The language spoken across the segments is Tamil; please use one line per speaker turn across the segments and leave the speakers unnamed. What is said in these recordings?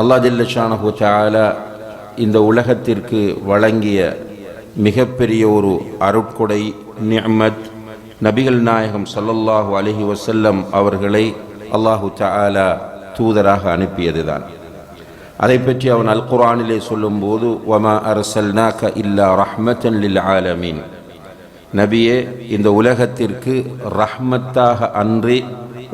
அல்லா ஜல்லஷானஹு தஆலா இந்த உலகத்திற்கு வழங்கிய மிகப்பெரிய ஒரு அருட்கொடை நிஅமத். நபிகள் நாயகம் சல்லல்லாஹு அலஹி வசல்லம் அவர்களை அல்லாஹு சாலா தூதராக அனுப்பியதுதான். அதை பற்றி அவன் அல் குரானிலே சொல்லும்போது வமா அர்சல்னாக இல்லா ரஹ்மத்தன் லில் ஆலமீன். நபியே இந்த உலகத்திற்கு ரஹ்மத்தாக அன்றி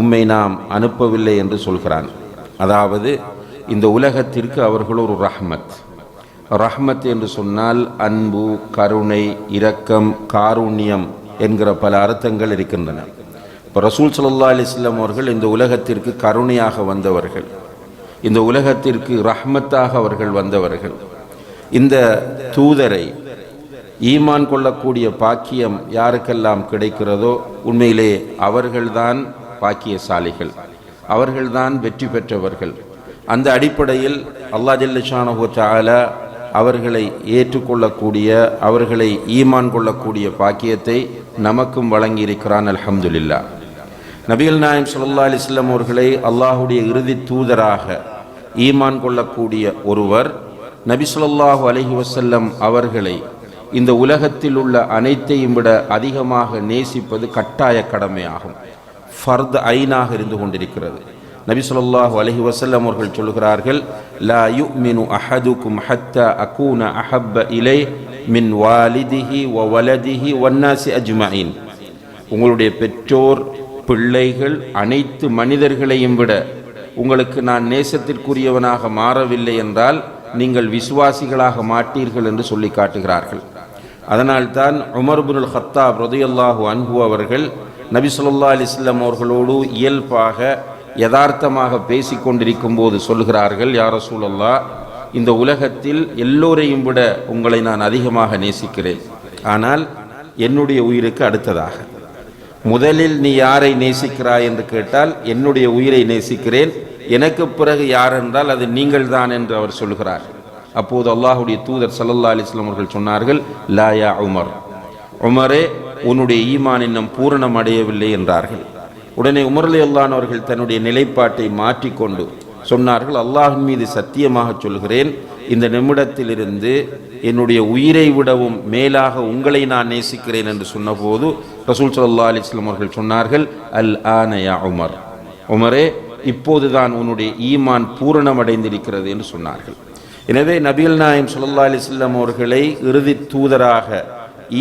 உம்மை நாம் அனுப்பவில்லை என்று சொல்கிறான். அதாவது இந்த உலகத்திற்கு அவர்கள் ஒரு ரஹ்மத். ரஹ்மத் என்று சொன்னால் அன்பு கருணை இரக்கம் காருண்யம் என்கிற பல அர்த்தங்கள் இருக்கின்றன. இப்போ ரசூல் சல்லா அலிஸ்லாம் அவர்கள் இந்த உலகத்திற்கு கருணையாக வந்தவர்கள். இந்த உலகத்திற்கு ரஹ்மத்தாக அவர்கள் வந்தவர்கள். இந்த தூதரை ஈமான் கொள்ளக்கூடிய பாக்கியம் யாருக்கெல்லாம் கிடைக்கிறதோ உண்மையிலே அவர்கள்தான் பாக்கியசாலிகள். அவர்கள்தான் வெற்றி பெற்றவர்கள். அந்த அடிப்படையில் அல்லா ஜல்லஷானஹு அவர்களை ஏற்றுக்கொள்ளக்கூடிய அவர்களை ஈமான் கொள்ளக்கூடிய பாக்கியத்தை நமக்கும் வழங்கியிருக்கிறான் அலமதுல்லா நபிகள் நாயம் சுல்லா அலைஹி அவர்களை அல்லாஹுடைய இறுதி தூதராக ஈமான் கொள்ளக்கூடிய ஒருவர் நபி சொல்லாஹு அலஹி வசல்லம் அவர்களை இந்த உலகத்தில் உள்ள அனைத்தையும் விட அதிகமாக நேசிப்பது கட்டாய கடமையாகும். ஃபர்த் ஐனாக இருந்து கொண்டிருக்கிறது. நபி சொல்லாஹு அலஹி வசல்லம் அவர்கள் சொல்கிறார்கள் லா யுமினு அஹதுக்கும் ஹத்தா அகூன அஹப்ப இலை மின் வாலிதிஹி ஒ வலதிஹி ஒன்னாசி அஜ்மாயின். உங்களுடைய பெற்றோர் பிள்ளைகள் அனைத்து மனிதர்களையும் விட உங்களுக்கு நான் நேசத்திற்குரியவனாக மாறவில்லை என்றால் நீங்கள் விசுவாசிகளாக மாட்டீர்கள் என்று சொல்லி காட்டுகிறார்கள். அதனால்தான் உமர்புல் ஹத்தாப் ரதியல்லாஹு அன்பு அவர்கள் நபி சொல்லா அலிஸ்லாம் அவர்களோடு இயல்பாக யதார்த்தமாக பேசிக்கொண்டிருக்கும் போது சொல்கிறார்கள் யார சூழல்லா இந்த உலகத்தில் எல்லோரையும் விட உங்களை நான் அதிகமாக நேசிக்கிறேன். ஆனால் என்னுடைய உயிருக்கு அடுத்ததாக. முதலில் நீ யாரை நேசிக்கிறாய் என்று கேட்டால் என்னுடைய உயிரை நேசிக்கிறேன். எனக்கு பிறகு யார் என்றால் அது நீங்கள் தான் என்று அவர் சொல்கிறார் அப்போது அல்லாஹுடைய தூதர் சல்லல்லா அலிஸ்லாம் அவர்கள் சொன்னார்கள் லாயா உமர். உமரே உன்னுடைய ஈமான் இன்னும் பூரணம் அடையவில்லை என்றார்கள். உடனே உமர்லி அல்லான் அவர்கள் தன்னுடைய நிலைப்பாட்டை மாற்றிக்கொண்டு சொன்னார்கள் அல்லாஹின் மீது சத்தியமாக சொல்கிறேன். இந்த நிமிடத்திலிருந்து என்னுடைய உயிரை விடவும் மேலாக உங்களை நான் நேசிக்கிறேன் என்று சொன்னபோது ரசூல் சல்லா அலிஸ்லாம் அவர்கள் சொன்னார்கள் அல் ஆனயா உமர். உமரே இப்போதுதான் உன்னுடைய ஈமான் பூரணமடைந்திருக்கிறது என்று சொன்னார்கள். எனவே நபிகள் நாயம் சுல்லா அலிஸ்லாம் அவர்களை இறுதி தூதராக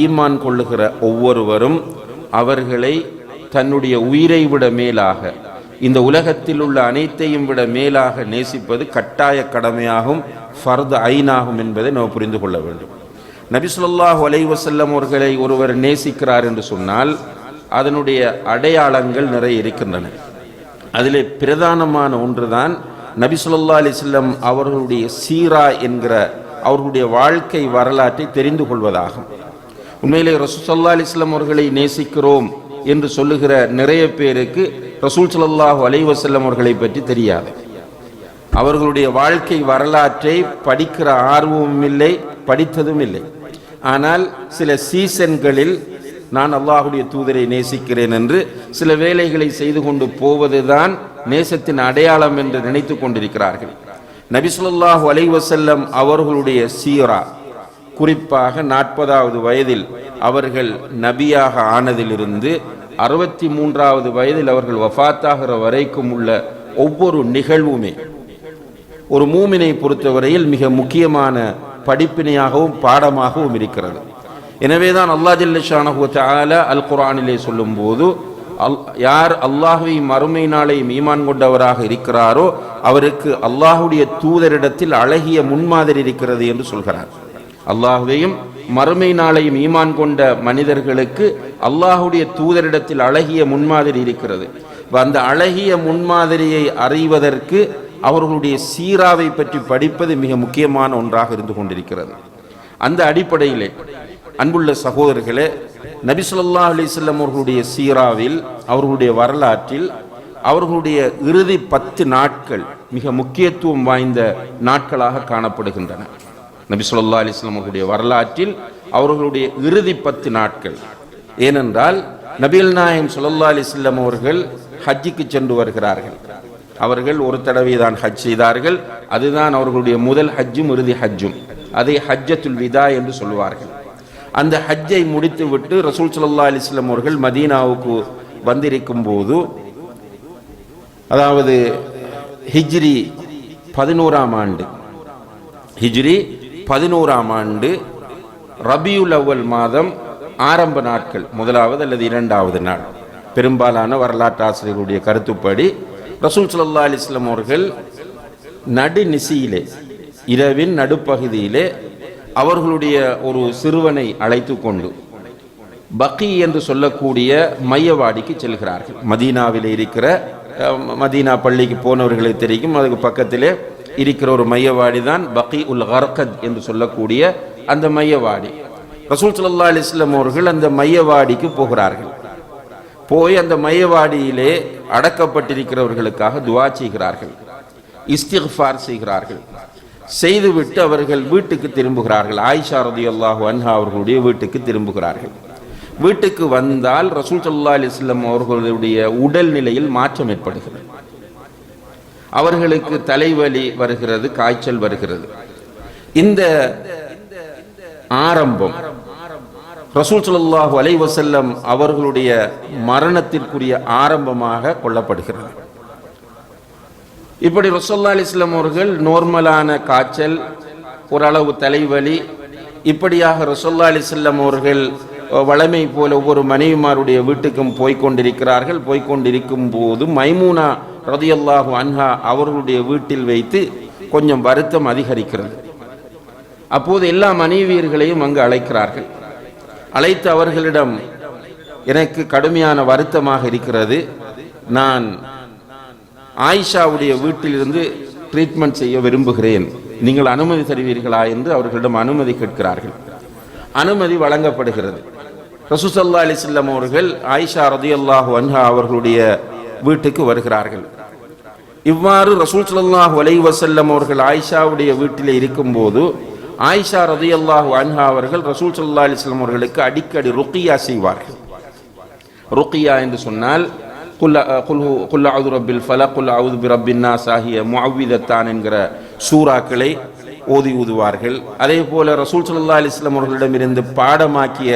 ஈமான் கொள்ளுகிற ஒவ்வொருவரும் அவர்களை தன்னுடைய உயிரை விட மேலாக இந்த உலகத்தில் உள்ள அனைத்தையும் விட மேலாக நேசிப்பது கட்டாய கடமையாகும் ஃபர்து ஐனாகும் என்பதை நாம் புரிந்து கொள்ள வேண்டும். நபி சொல்லாஹு அலைவசல்லம் அவர்களை ஒருவர் நேசிக்கிறார் என்று சொன்னால் அதனுடைய அடையாளங்கள் நிறைய இருக்கின்றன. அதிலே பிரதானமான ஒன்றுதான் நபி சொல்லா அலிஸ்லம் அவர்களுடைய சீரா என்கிற அவர்களுடைய வாழ்க்கை வரலாற்றை தெரிந்து கொள்வதாகும். உண்மையிலே ரசூசல்லா அலிஸ்லம் அவர்களை நேசிக்கிறோம் என்று சொல்லுகிற நிறைய பேருக்கு ரசூல் சல்லாஹு அலைவசல்லம் அவர்களை பற்றி தெரியாது. அவர்களுடைய வாழ்க்கை வரலாற்றை படிக்கிற ஆர்வமும் இல்லை படித்ததும் இல்லை. ஆனால் சில சீசன்களில் நான் அல்லாஹுடைய தூதரை நேசிக்கிறேன் என்று சில வேலைகளை செய்து கொண்டு போவதுதான் நேசத்தின் அடையாளம் என்று நினைத்து கொண்டிருக்கிறார்கள். நபிசுல்லாஹு அலைவசல்லம் அவர்களுடைய சீரா குறிப்பாக நாற்பதாவது வயதில் அவர்கள் நபியாக ஆனதிலிருந்து அறுபத்தி மூன்றாவது வயதில் அவர்கள் வஃத்தாகிற வரைக்கும் உள்ள ஒவ்வொரு நிகழ்வுமே. ஒரு மூமினை பொறுத்தவரையில் மிக முக்கியமான படிப்பினையாகவும் பாடமாகவும் இருக்கிறது. எனவேதான் அல்லா ஜல்லஷானஹு தஆலா அல் குரானிலே சொல்லும்போது அல் யார் அல்லாஹுவையும் மறுமை நாளையும் ஈமான் கொண்டவராக இருக்கிறாரோ அவருக்கு அல்லாஹுடைய தூதரிடத்தில் அழகிய முன்மாதிரி இருக்கிறது என்று சொல்கிறார். அல்லாஹுவையும் மறுமை நாளையும் ஈமான் கொண்ட மனிதர்களுக்கு அல்லாஹுடைய தூதரிடத்தில் அழகிய முன்மாதிரி இருக்கிறது. அந்த அழகிய முன்மாதிரியை அறிவதற்கு அவர்களுடைய சீராவை பற்றி படிப்பது மிக முக்கியமான ஒன்றாக இருந்து கொண்டிருக்கிறது. அந்த அடிப்படையிலே அன்புள்ள சகோதரர்களே நபிசுல்லா அலிசல்லம் அவர்களுடைய சீராவில் அவர்களுடைய வரலாற்றில் அவர்களுடைய இறுதி பத்து நாட்கள் மிக முக்கியத்துவம் வாய்ந்த நாட்களாக காணப்படுகின்றன. நபி சொல்லா அலிஸ்லாம் அவர்களுடைய வரலாற்றில் அவர்களுடைய இறுதி பத்து நாட்கள். ஏனென்றால் நபிகள் நாயம் சுல்லா அலிஸ்லாம் அவர்கள் ஹஜ்ஜிக்கு சென்று வருகிறார்கள். அவர்கள் ஒரு தடவை தான் ஹஜ் செய்தார்கள். அதுதான் அவர்களுடைய முதல் ஹஜ்ஜும் இறுதி ஹஜ்ஜும். அதை ஹஜ்ஜத்துல் விதா என்று சொல்லுவார்கள். அந்த ஹஜ்ஜை முடித்துவிட்டு ரசூல் ஸல்லல்லாஹு அலைஹி அவர்கள் மதீனாவுக்கு வந்திருக்கும் போது அதாவது ஹிஜ்ரி பதினோராம் ஆண்டு. ஹிஜ்ரி பதினோராம் ஆண்டு ரபியுல் அவ்வல் மாதம் ஆரம்ப நாட்கள். முதலாவது அல்லது இரண்டாவது நாள். பெரும்பாலான வரலாற்று ஆசிரியர்களுடைய கருத்துப்படி ரசூல் ஸல்லல்லாஹு அலிஸ்லாம் அவர்கள் நடுநிசியிலே இரவின் நடுப்பகுதியிலே அவர்களுடைய ஒரு சிறுவனை அழைத்து கொண்டு பக்கி என்று சொல்லக்கூடிய மையவாடிக்கு செல்கிறார்கள். மதீனாவில் இருக்கிற மதீனா பள்ளிக்கு போனவர்களை தெரிவிக்கும் அதுக்கு பக்கத்திலே இருக்கிற ஒரு மையவாடி தான் பக்கி உல் ஹர்கத் என்று சொல்லக்கூடிய அந்த மையவாடி. ரசூல் சல்லா அலைஹி அவர்கள் அந்த மையவாடிக்கு போகிறார்கள். போய் அந்த மையவாடியிலே அடக்கப்பட்டிருக்கிறவர்களுக்காக துவா செய்கிறார்கள். இஸ்திஃபார் செய்கிறார்கள். செய்துவிட்டு அவர்கள் வீட்டுக்கு திரும்புகிறார்கள். ஆயிஷா ரதியல்லாஹு அன்ஹா அவர்களுடைய வீட்டுக்கு திரும்புகிறார்கள். வீட்டுக்கு வந்தால் ரசூல் சல்லா அலைஹி அவர்களுடைய உடல் நிலையில் மாற்றம் ஏற்படுகிறது. அவர்களுக்கு தலைவலி வருகிறது காய்ச்சல் வருகிறது. இந்த ஆரம்பம் ரசூல் ஸல்லல்லாஹு அலைஹி அவர்களுடைய மரணத்திற்குரிய ஆரம்பமாக கொள்ளப்படுகிறது. இப்படி ரசோல்லா அலிஸ்லாம் அவர்கள் நோர்மலான காய்ச்சல் ஓரளவு தலைவலி இப்படியாக ரசோல்லா அலிஸ்லாம் அவர்கள் வளமை போல ஒவ்வொரு மனைவிமாருடைய வீட்டுக்கும் போய்கொண்டிருக்கிறார்கள் போய்கொண்டிருக்கும் போய்க் கொண்டிருக்கும் போது மைமூனா ரதியல்லாஹு அன்ஹா அவர்களுடைய வீட்டில் வைத்து கொஞ்சம் வருத்தம் அதிகரிக்கிறது. அப்போது எல்லா மனைவியர்களையும் அங்கு அழைக்கிறார்கள். அழைத்து அவர்களிடம் எனக்கு கடுமையான வருத்தமாக இருக்கிறது. நான் ஆயிஷாவுடைய வீட்டிலிருந்து ட்ரீட்மெண்ட் செய்ய விரும்புகிறேன். நீங்கள் அனுமதி தருவீர்களா? என்று அவர்களிடம் அனுமதி கேட்கிறார்கள். அனுமதி வழங்கப்படுகிறது. ரசூசல்லா அலிசல்லம் அவர்கள் ஆயிஷா ரதியல்லாஹு அன்ஹா அவர்களுடைய வீட்டுக்கு வருகிறார்கள். இவ்வாறு ரசூல் ஸல்லல்லாஹு அலைஹி வசல்லம் அவர்கள் ஆயிஷாவுடைய வீட்டில் இருக்கும்போது ஆயிஷா ரதியல்லாஹு அன்ஹா அவர்கள் ரசூல் ஸல்லல்லாஹு அலிஸ்லாம் அவர்களுக்கு அடிக்கடி ருக்கியா செய்வார்கள். ருக்கியா என்று சொன்னால் குல் அவுது ரப்பில் ஃபல குல் அவுது பி என்கிற சூறாக்களை ஓதி ஊதுவார்கள். அதே போல ரசூல் சல்லா அலிஸ்லாம் அவர்களிடமிருந்து பாடமாக்கிய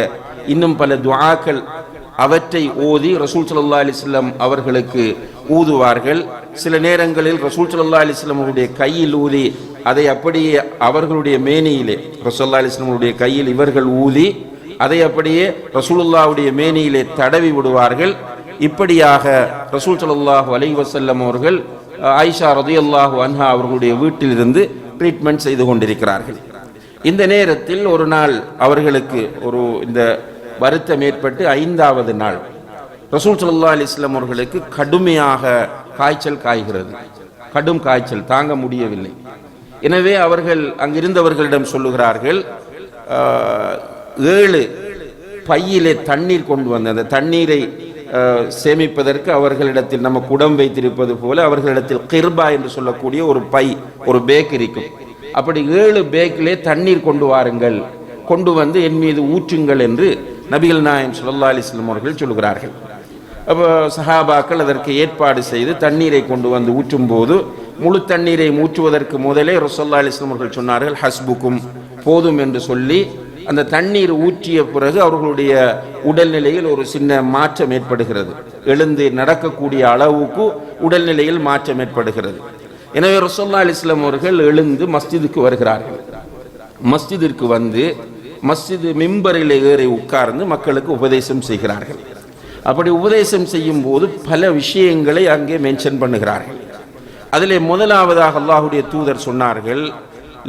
இன்னும் பல துவாக்கள் அவற்றை ஓதி ரசூல் சல்லா அலைஹி அவர்களுக்கு ஊதுவார்கள். சில நேரங்களில் ரசூல் சல்லா அலைஹி அவருடைய கையில் ஊதி அதை அப்படியே அவர்களுடைய மேனியிலே ரசூல்லா அலைஹி கையில் இவர்கள் ஊதி அதை அப்படியே ரசூலுல்லாவுடைய மேனியிலே தடவி விடுவார்கள். இப்படியாக ரசூல் ஸல்லல்லாஹு அலைஹி அவர்கள் ஆயிஷா ரதியல்லாஹு அன்ஹா அவர்களுடைய வீட்டிலிருந்து ட்ரீட்மெண்ட் செய்து கொண்டிருக்கிறார்கள். இந்த நேரத்தில் ஒரு நாள் அவர்களுக்கு ஒரு இந்த வருத்தம் ஏற்பட்டு ஐந்தாவது நாள். ரசூல் சல்லா அலி இஸ்லாம் அவர்களுக்கு கடுமையாக காய்ச்சல் காய்கிறது. கடும் காய்ச்சல் தாங்க முடியவில்லை. எனவே அவர்கள் அங்கிருந்தவர்களிடம் சொல்லுகிறார்கள் ஏழு பையிலே தண்ணீர் கொண்டு வந்த அந்த தண்ணீரை சேமிப்பதற்கு அவர்களிடத்தில் நம்ம குடம் வைத்திருப்பது போல அவர்களிடத்தில் கிர்பா என்று சொல்லக்கூடிய ஒரு பை ஒரு பேக் இருக்கும். அப்படி ஏழு பேக்கிலே தண்ணீர் கொண்டு வாருங்கள். கொண்டு வந்து என் மீது ஊற்றுங்கள் என்று நபிகள் நாயம் சுல்லா அலிஸ்லம் அவர்கள் சொல்கிறார்கள் அப்போ சஹாபாக்கள் அதற்கு ஏற்பாடு செய்து தண்ணீரை கொண்டு வந்து ஊற்றும் போது முழு தண்ணீரை ஊற்றுவதற்கு முதலே ரசோல்லா அலிஸ்லம் அவர்கள் சொன்னார்கள் ஹஸ்புக்கும் போதும் என்று சொல்லி அந்த தண்ணீர் ஊற்றிய பிறகு அவர்களுடைய உடல்நிலையில் ஒரு சின்ன மாற்றம் ஏற்படுகிறது. எழுந்து நடக்கக்கூடிய அளவுக்கு உடல்நிலையில் மாற்றம் ஏற்படுகிறது. எனவே ரசோல்லா அலிஸ்லாம் அவர்கள் எழுந்து மஸ்ஜிதுக்கு வருகிறார்கள். மஸ்ஜிதிற்கு வந்து மஸ்ஜிது மிம்பரில் ஏறி உட்கார்ந்து மக்களுக்கு உபதேசம் செய்கிறார்கள். அப்படி உபதேசம் செய்யும் போது பல விஷயங்களை அங்கே மென்ஷன் பண்ணுகிறார்கள். அதிலே முதலாவதாக அல்லாஹுடைய தூதர் சொன்னார்கள்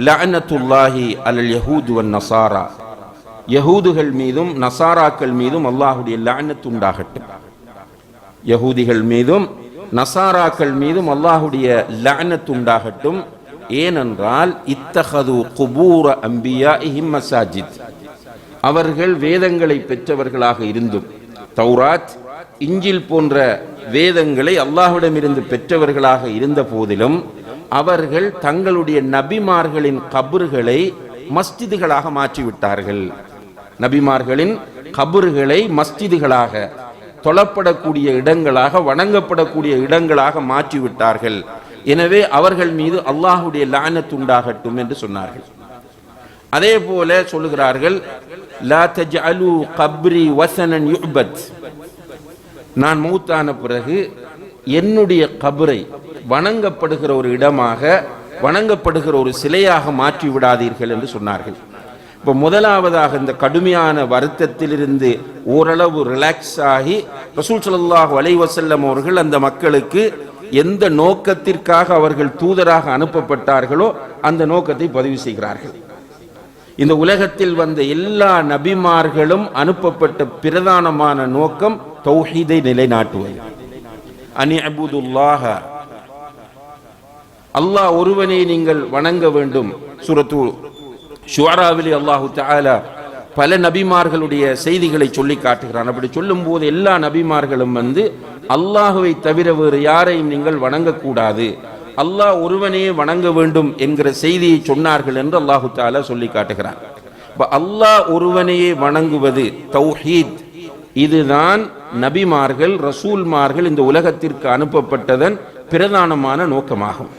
லஅனத்துல்லாஹி அலல் யஹூது வன் நசாரா. யஹூதுகள் மீதும் நசாராக்கள் மீதும் அல்லாஹுடைய லஅனத் உண்டாகட்டும். யஹூதிகள் மீதும் நசாராக்கள் மீதும் அல்லாஹுடைய லஅனத் உண்டாகட்டும். ஏனென்றால் இத்தகது குபூர அம்பியாஇஹிம் மசாஜித். அவர்கள் வேதங்களை பெற்றவர்களாக இருந்தும் தௌராத் இஞ்சில் போன்ற வேதங்களை அல்லாஹ்விடமிருந்து பெற்றவர்களாக இருந்த போதிலும் அவர்கள் தங்களுடைய நபிமார்களின் கபறுகளை மஸ்ஜிதுகளாக மாற்றிவிட்டார்கள். நபிமார்களின் கபறுகளை மஸ்ஜிதுகளாக தொழப்படக்கூடிய இடங்களாக வணங்கப்படக்கூடிய இடங்களாக மாற்றிவிட்டார்கள். எனவே அவர்கள் மீது அல்லாஹுடைய லானத் உண்டாகட்டும் என்று சொன்னார்கள். அதே போல சொல்லுகிறார்கள் லா தஜ்அலு கப்ரி வசனன் யுபத் நான் மூத்தான பிறகு என்னுடைய கபரை வணங்கப்படுகிற ஒரு இடமாக வணங்கப்படுகிற ஒரு சிலையாக மாற்றி விடாதீர்கள் என்று சொன்னார்கள். இப்போ முதலாவதாக இந்த கடுமையான வருத்தத்திலிருந்து ஓரளவு ரிலாக்ஸ் ஆகி ரசூல் சல்லாஹ் அலைஹி அவர்கள் அந்த மக்களுக்கு எந்த நோக்கத்திற்காக அவர்கள் தூதராக அனுப்பப்பட்டார்களோ அந்த நோக்கத்தை பதிவு செய்கிறார்கள். இந்த உலகத்தில் வந்த எல்லா நபிமார்களும் அனுப்பப்பட்ட பிரதானமான நோக்கம் தௌஹீதை நிலைநாட்டுவது. அனி அபுதுல்லாஹ. அல்லாஹ் ஒருவனை நீங்கள் வணங்க வேண்டும். சுரத்து ஷுவாராவிலி அல்லாஹு தாலா பல நபிமார்களுடைய செய்திகளை சொல்லி காட்டுகிறான். அப்படி சொல்லும்போது எல்லா நபிமார்களும் வந்து அல்லாஹுவை தவிர வேறு யாரையும் நீங்கள் வணங்கக்கூடாது. அல்லாஹ் ஒருவனே வணங்க வேண்டும் என்கிற செய்தியை சொன்னார்கள் என்று அல்லாஹு தாலா சொல்லி காட்டுகிறான். இப்போ அல்லாஹ் ஒருவனையே வணங்குவது தௌஹீத். இதுதான் நபிமார்கள் ரசூல்மார்கள் இந்த உலகத்திற்கு அனுப்பப்பட்டதன் பிரதானமான நோக்கமாகும்.